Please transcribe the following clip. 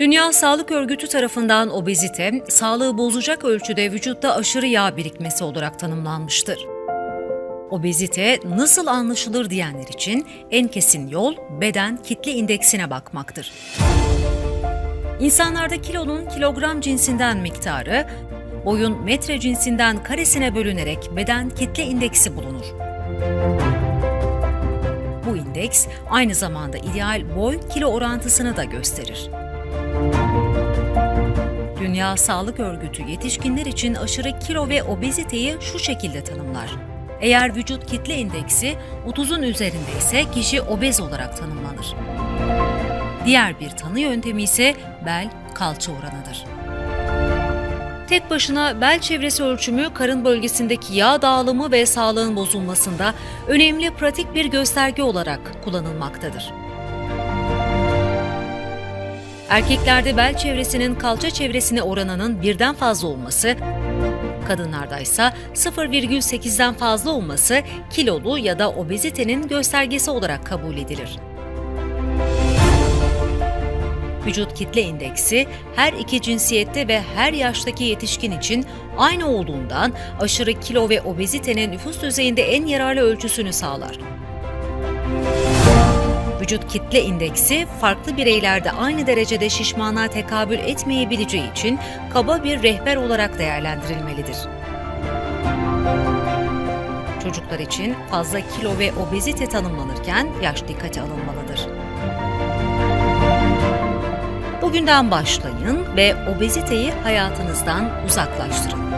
Dünya Sağlık Örgütü tarafından obezite, sağlığı bozacak ölçüde vücutta aşırı yağ birikmesi olarak tanımlanmıştır. Obezite nasıl anlaşılır diyenler için en kesin yol beden kitle indeksine bakmaktır. İnsanlarda kilonun kilogram cinsinden miktarı, boyun metre cinsinden karesine bölünerek beden kitle indeksi bulunur. Bu indeks aynı zamanda ideal boy kilo orantısını da gösterir. Dünya Sağlık Örgütü yetişkinler için aşırı kilo ve obeziteyi şu şekilde tanımlar. Eğer vücut kitle indeksi 30'un üzerinde ise kişi obez olarak tanımlanır. Diğer bir tanı yöntemi ise bel kalça oranıdır. Tek başına bel çevresi ölçümü karın bölgesindeki yağ dağılımı ve sağlığın bozulmasında önemli pratik bir gösterge olarak kullanılmaktadır. Erkeklerde bel çevresinin kalça çevresine oranının birden fazla olması, kadınlarda ise 0,8'den fazla olması kilolu ya da obezitenin göstergesi olarak kabul edilir. Vücut kitle indeksi her iki cinsiyette ve her yaştaki yetişkin için aynı olduğundan aşırı kilo ve obezitenin nüfus düzeyinde en yararlı ölçüsünü sağlar. Vücut kitle indeksi farklı bireylerde aynı derecede şişmanlığa tekabül etmeyebileceği için kaba bir rehber olarak değerlendirilmelidir. Çocuklar için fazla kilo ve obezite tanımlanırken yaş dikkate alınmalıdır. Bugünden başlayın ve obeziteyi hayatınızdan uzaklaştırın.